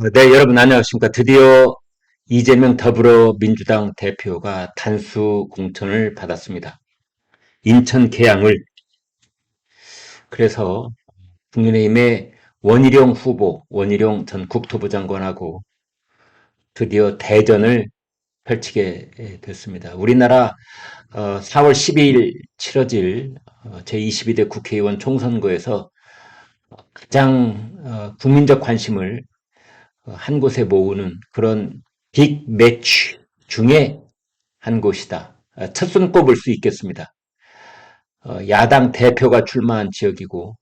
어, 네, 여러분 안녕하십니까. 드디어 이재명 더불어민주당 대표가 단수 공천을 받았습니다. 인천 계양을 그래서 국민의힘의 원희룡 후보, 원희룡 전 국토부 장관하고 드디어 대전을 펼치게 됐습니다. 우리나라 4월 12일 치러질 어, 제22대 국회의원 총선거에서 가장 어, 국민적 관심을 어, 한 곳에 모으는 그런 빅 매치 중에 한 곳이다. 어, 첫손 꼽을 수 있겠습니다. 어, 야당 대표가 출마한 지역이고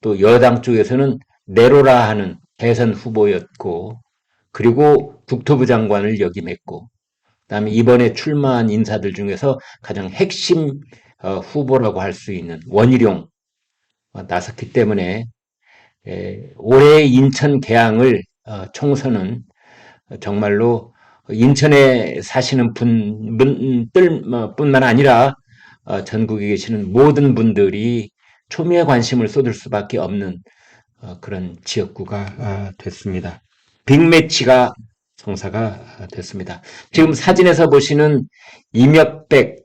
또 여당 쪽에서는 내로라 하는 대선 후보였고 그리고 국토부 장관을 역임했고 그다음에 이번에 출마한 인사들 중에서 가장 핵심 후보라고 할 수 있는 원희룡 나섰기 때문에 올해 인천 개항을 어, 총선은 정말로 인천에 사시는 분들 뭐, 뿐만 아니라 어, 전국에 계시는 모든 분들이 초미의 관심을 쏟을 수밖에 없는 어, 그런 지역구가 아, 됐습니다. 빅매치가 성사가 됐습니다. 지금 사진에서 보시는 이명백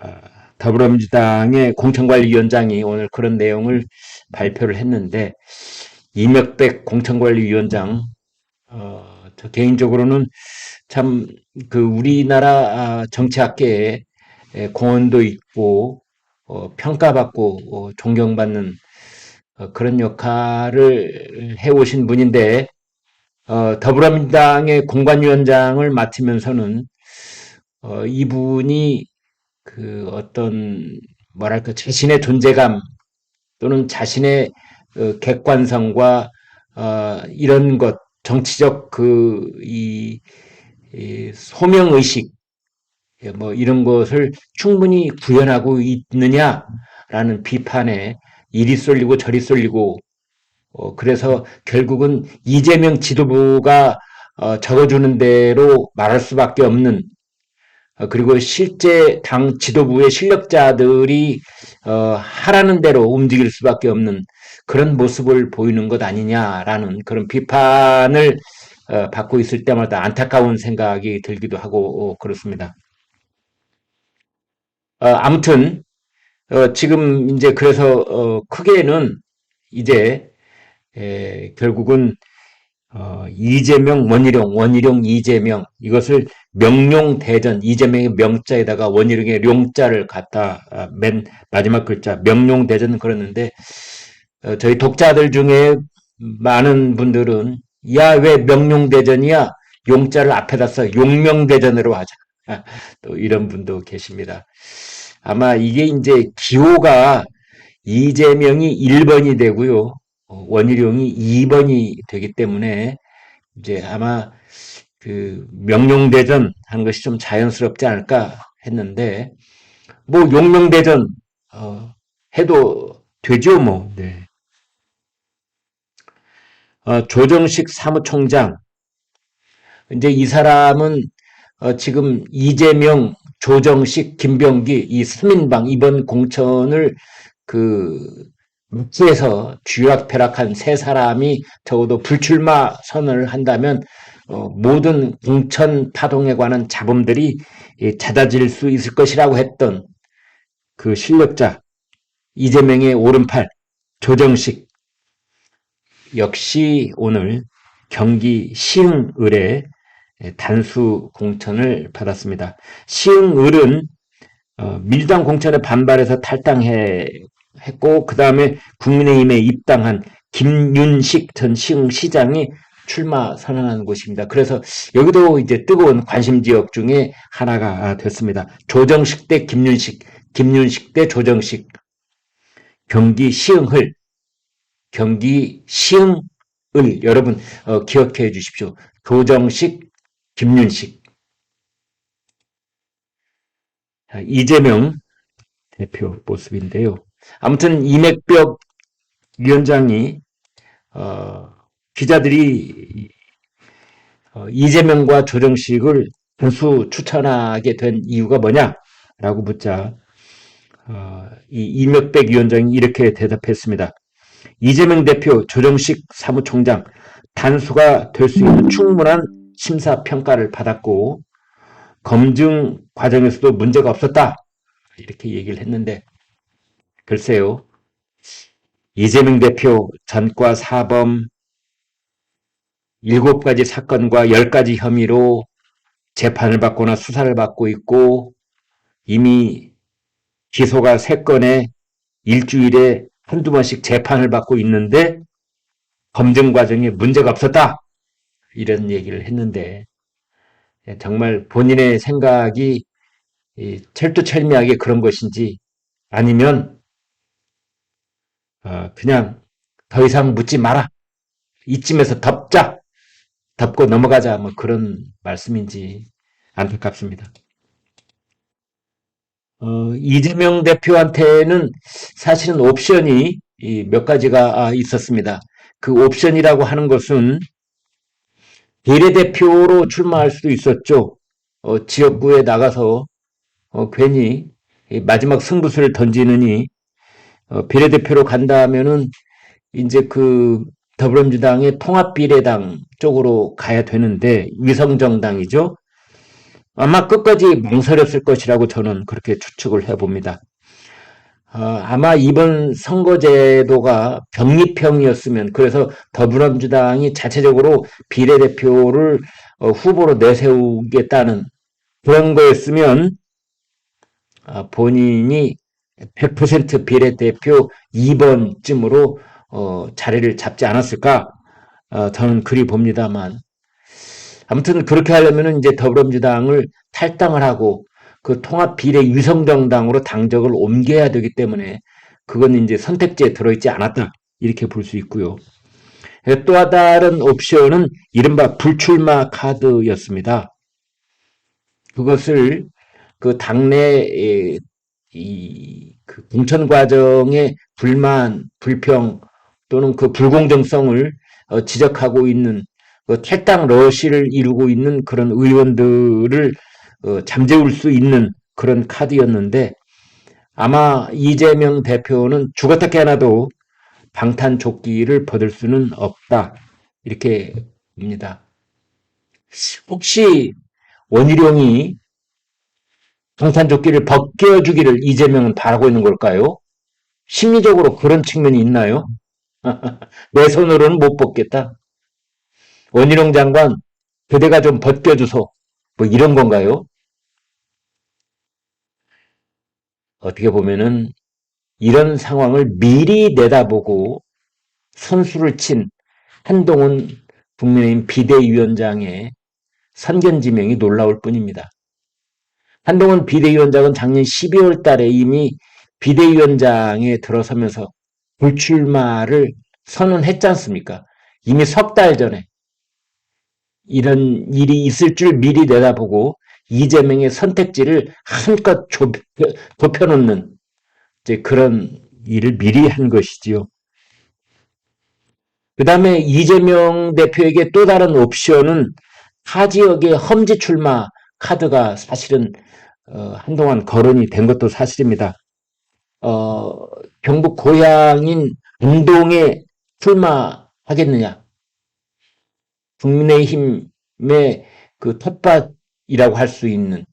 아, 더불어민주당의 공천관리위원장이 오늘 그런 내용을 발표를 했는데 이명백 공천관리위원장, 어, 저 개인적으로는 참 그 우리나라 아, 정치학계에 공헌도 있고 어, 평가받고 어, 존경받는 어, 그런 역할을 해오신 분인데 어, 더불어민주당의 공관위원장을 맡으면서는 어, 이분이 그 어떤 뭐랄까 자신의 존재감 또는 자신의 그 객관성과 어, 이런 것 정치적 그이 이 소명 의식 예, 뭐 이런 것을 충분히 구현하고 있느냐라는 비판에 이리 쏠리고 저리 쏠리고 어, 그래서 결국은 이재명 지도부가 어, 적어주는 대로 말할 수밖에 없는 어, 그리고 실제 당 지도부의 실력자들이 어, 하라는 대로 움직일 수밖에 없는 그런 모습을 보이는 것 아니냐라는 그런 비판을 어, 받고 있을 때마다 안타까운 생각이 들기도 하고 어, 그렇습니다. 어, 아무튼 어, 지금 이제 그래서 어, 크게는 이제 에, 결국은 어, 이재명, 원희룡, 원희룡, 이재명 이것을 명룡 대전 이재명의 명자에다가 원희룡의 룡자를 갖다 아, 맨 마지막 글자 명룡 대전 그러는데 어, 저희 독자들 중에 많은 분들은 야 왜 명룡대전이야 용자를 앞에다 써 용명대전으로 하자 또 이런 분도 계십니다. 아마 이게 이제 기호가 이재명이 1번이 되고요. 어, 원희룡이 2번이 되기 때문에 이제 아마 그 명룡대전 하는 것이 좀 자연스럽지 않을까 했는데 뭐 용명대전 어, 해도 되죠 뭐. 네. 어, 조정식 사무총장. 이제 이 사람은 어, 지금 이재명, 조정식, 김병기 이 3인방 이번 공천을 그 묵지에서 쥐락펴락한 세 사람이 적어도 불출마 선언을 한다면 어, 모든 공천 파동에 관한 잡음들이 잦아질 수 있을 것이라고 했던 그 실력자 이재명의 오른팔 조정식 역시 오늘 경기 시흥을에 단수 공천을 받았습니다. 시흥을은 어, 밀당 공천에 반발해서 탈당해 했고 그 다음에 국민의힘에 입당한 김윤식 전 시흥시장이 출마 선언한 곳입니다. 그래서 여기도 이제 뜨거운 관심 지역 중에 하나가 됐습니다. 조정식 대 김윤식, 김윤식 대 조정식, 경기 시흥을, 경기 시흥을 여러분 어, 기억해 주십시오. 조정식, 김윤식, 이재명 대표 모습인데요. 아무튼 이맥벽 위원장이 어, 기자들이 어, 이재명과 조정식을 보수 추천하게 된 이유가 뭐냐라고 묻자 어, 이 이명백 위원장이 이렇게 대답했습니다. 이재명 대표, 조정식 사무총장 단수가 될 수 있는 충분한 심사 평가를 받았고 검증 과정에서도 문제가 없었다. 이렇게 얘기를 했는데 글쎄요. 이재명 대표 전과 사범 7가지 사건과 10가지 혐의로 재판을 받거나 수사를 받고 있고 이미 기소가 3건에 일주일에 한두 번씩 재판을 받고 있는데 검증 과정에 문제가 없었다. 이런 얘기를 했는데 예, 정말 본인의 생각이 철두철미하게 그런 것인지 아니면 어, 그냥 더 이상 묻지 마라. 이쯤에서 덮자. 덮고 넘어가자. 뭐 그런 말씀인지 안타깝습니다. 어, 이재명 대표한테는 사실은 옵션이 몇 가지가 아, 있었습니다. 그 옵션이라고 하는 것은 비례대표로 출마할 수도 있었죠. 어, 지역구에 나가서 어, 괜히 마지막 승부수를 던지느니 어, 비례대표로 간다 하면은 이제 그 더불어민주당의 통합비례당 쪽으로 가야 되는데 위성정당이죠. 아마 끝까지 망설였을 것이라고 저는 그렇게 추측을 해봅니다. 어, 아마 이번 선거제도가 병립형이었으면 그래서 더불어민주당이 자체적으로 비례대표를 어, 후보로 내세우겠다는 그런 거였으면 어, 본인이 100% 비례대표 2번쯤으로 어, 자리를 잡지 않았을까? 어, 저는 그리 봅니다만 아무튼 그렇게 하려면 이제 더불어민주당을 탈당을 하고 그 통합 비례 유성정당으로 당적을 옮겨야 되기 때문에 그건 이제 선택지에 들어있지 않았다 이렇게 볼 수 있고요. 또 다른 옵션은 이른바 불출마 카드였습니다. 그것을 그 당내 이그 공천 과정의 불만, 불평 또는 그 불공정성을 어, 지적하고 있는 그 탈당 러시를 이루고 있는 그런 의원들을 어, 잠재울 수 있는 그런 카드였는데 아마 이재명 대표는 죽었다 깨나도 방탄조끼를 벗을 수는 없다 이렇게 봅니다. 혹시 원희룡이 방탄조끼를 벗겨주기를 이재명은 바라고 있는 걸까요? 심리적으로 그런 측면이 있나요? 내 손으로는 못 벗겠다. 원희룡 장관, 그대가 좀 벗겨주소. 뭐 이런 건가요? 어떻게 보면은 이런 상황을 미리 내다보고 선수를 친 한동훈 국민의힘 비대위원장의 선견 지명이 놀라울 뿐입니다. 한동훈 비대위원장은 작년 12월 달에 이미 비대위원장에 들어서면서 불출마를 선언했지 않습니까? 이미 석 달 전에 이런 일이 있을 줄 미리 내다보고 이재명의 선택지를 한껏 좁혀, 좁혀놓는 이제 그런 일을 미리 한 것이지요. 그 다음에 이재명 대표에게 또 다른 옵션은 타 지역의 험지 출마 카드가 사실은 어, 한동안 거론이 된 것도 사실입니다. 어, 경북 고향인 운동에 출마하겠느냐? 국민의힘의 그 텃밭이라고 할 수 있는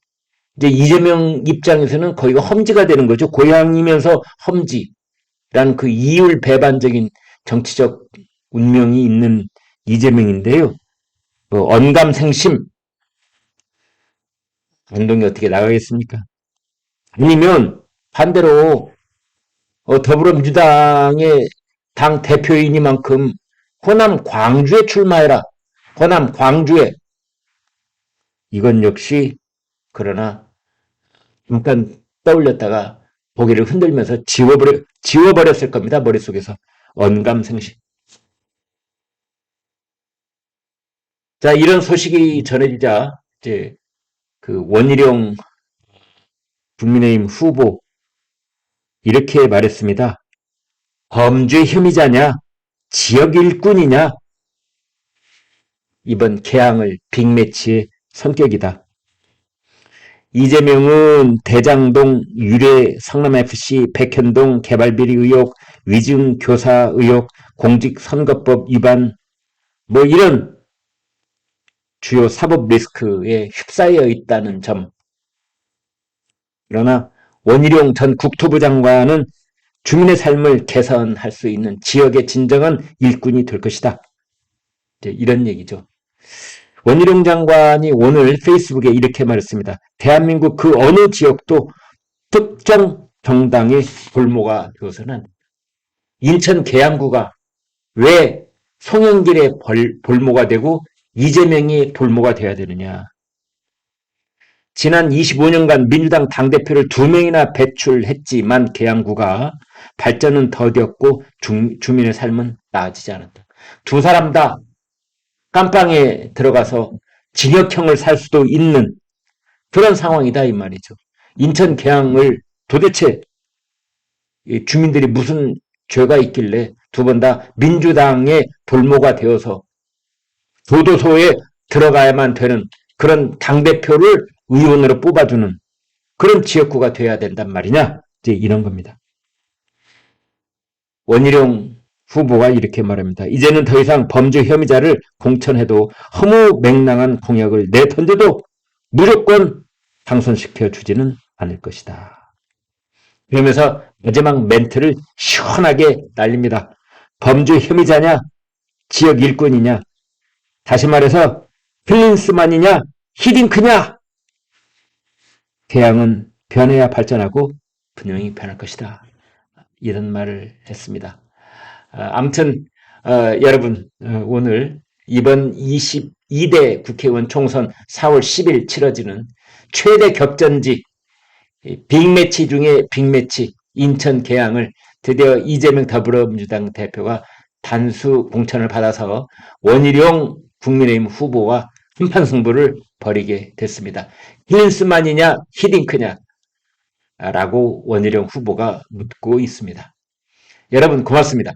이제 이재명 입장에서는 거기가 험지가 되는 거죠. 고향이면서 험지라는 그 이율 배반적인 정치적 운명이 있는 이재명인데요. 그 언감생심 운동이 어떻게 나가겠습니까? 아니면 반대로 어, 더불어민주당의 당 대표이니만큼 호남 광주에 출마해라. 호남 광주에 이건 역시 그러나 잠깐 떠올렸다가 고개를 흔들면서 지워버려, 지워버렸을 겁니다. 머릿속에서. 언감생심. 자, 이런 소식이 전해지자, 이제, 그 원희룡 국민의힘 후보, 이렇게 말했습니다. 범죄 혐의자냐? 지역 일꾼이냐? 이번 개항을 빅매치의 성격이다. 이재명은 대장동 유례 성남FC 백현동 개발비리 의혹, 위증교사 의혹, 공직선거법 위반 뭐 이런 주요 사법 리스크에 휩싸여 있다는 점. 그러나 원희룡 전 국토부 장관은 주민의 삶을 개선할 수 있는 지역의 진정한 일꾼이 될 것이다. 이런 얘기죠. 원희룡 장관이 오늘 페이스북에 이렇게 말했습니다. 대한민국 그 어느 지역도 특정 정당의 볼모가 되어서는 인천 계양구가 왜 송영길의 벌- 볼모가 되고 이재명이 볼모가 돼야 되느냐. 지난 25년간 민주당 당대표를 두 명이나 배출했지만 계양구가 발전은 더뎠고 중- 주민의 삶은 나아지지 않았다. 두 사람 다 깜빵에 들어가서 징역형을 살 수도 있는 그런 상황이다 이 말이죠. 인천 계양을 도대체 이 주민들이 무슨 죄가 있길래 두 번 다 민주당의 볼모가 되어서 교도소에 들어가야만 되는 그런 당대표를 의원으로 뽑아주는 그런 지역구가 돼야 된단 말이냐? 이제 이런 겁니다. 원희룡 후보가 이렇게 말합니다. 이제는 더 이상 범죄 혐의자를 공천해도 허무맹랑한 공약을 내던져도 무조건 당선시켜 주지는 않을 것이다. 그러면서 마지막 멘트를 시원하게 날립니다. 범죄 혐의자냐? 지역 일꾼이냐? 다시 말해서 클린스만이냐? 히딩크냐? 태양은 변해야 발전하고 분명히 변할 것이다. 이런 말을 했습니다. 아, 아무튼 어, 여러분 어, 오늘 이번 22대 국회의원 총선 4월 10일 치러지는 최대 격전지 이 빅매치 중에 빅매치 인천 계양을 드디어 이재명 더불어민주당 대표가 단수 공천을 받아서 원희룡 국민의힘 후보와 한판 승부를 벌이게 됐습니다. 힐린스만이냐 히딩크냐 라고 원희룡 후보가 묻고 있습니다. 여러분 고맙습니다.